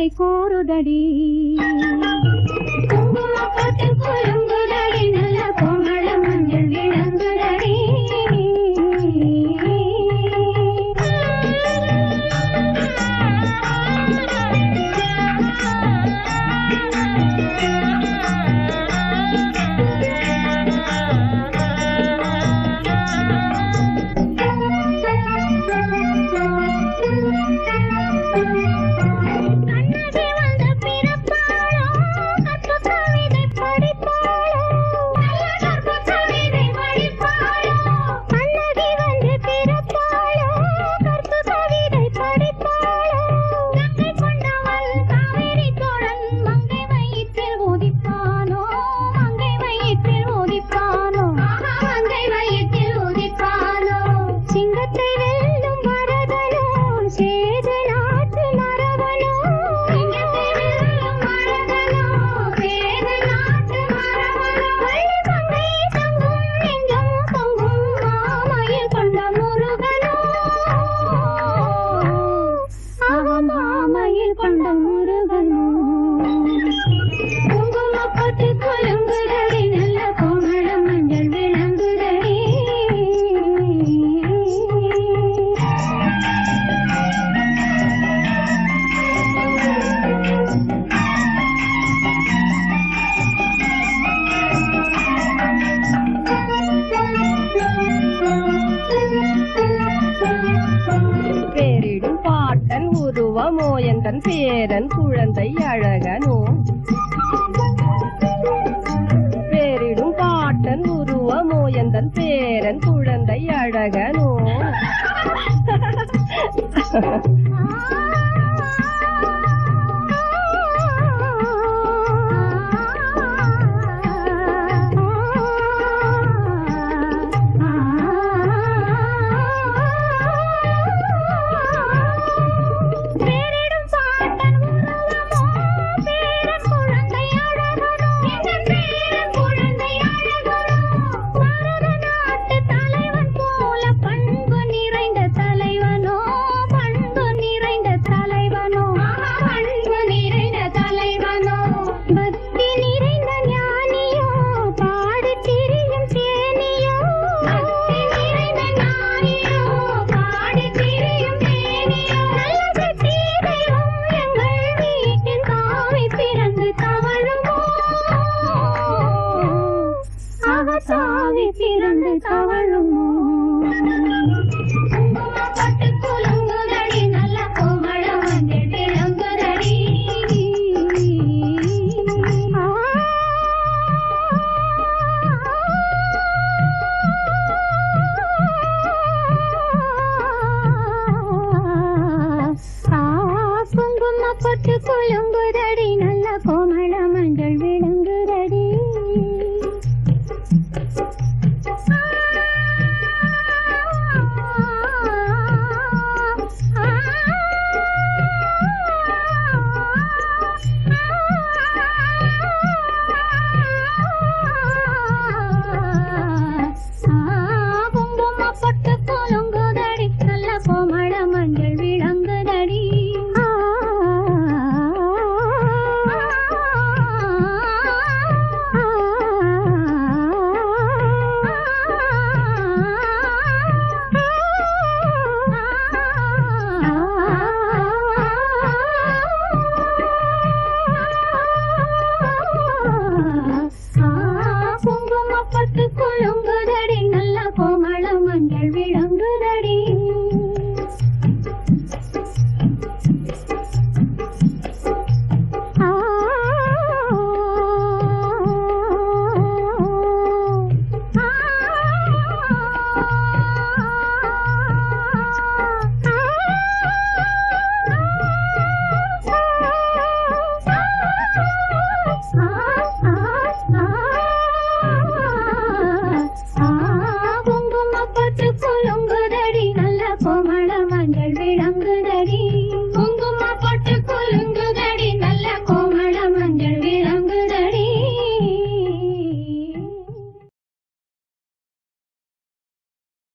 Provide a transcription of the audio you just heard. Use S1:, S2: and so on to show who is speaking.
S1: குழலை கோருதடி குங்கும போட்டு குழம்புதடி நல்ல
S2: பொன் பாவமோ என் தன் பேரன் குழந்தை அழகனோ. பேரிடும் பாட்டன் உருவமோ
S1: என் தன் பேரன் குழந்தை அழகனோ. வாழும் பட்டு கொழும்புதடி நல்ல கோமள மஞ்சள் விளங்கு